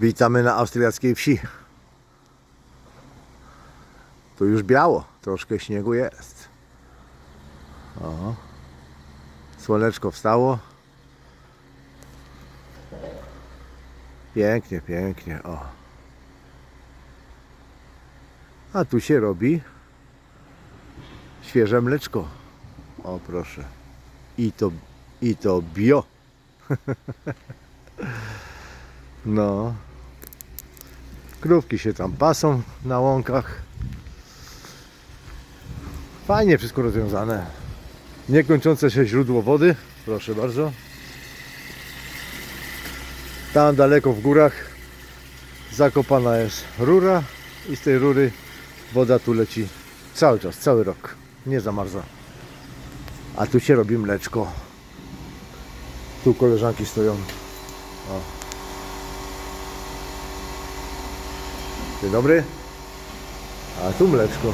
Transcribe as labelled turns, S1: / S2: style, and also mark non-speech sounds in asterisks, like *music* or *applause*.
S1: Witamy na austriackiej wsi. Tu już biało, troszkę śniegu jest. O. Słoneczko wstało. Pięknie, pięknie. O. A tu się robi świeże mleczko. O proszę. I to, i to bio. *laughs* No. Krówki się tam pasą na łąkach. Fajnie wszystko rozwiązane. Niekończące się źródło wody. Proszę bardzo. Tam daleko w górach zakopana jest rura i z tej rury woda tu leci cały czas, cały rok. Nie zamarza. A tu się robi mleczko. Tu koleżanki stoją. O. Dzień dobry. A tu mleczko.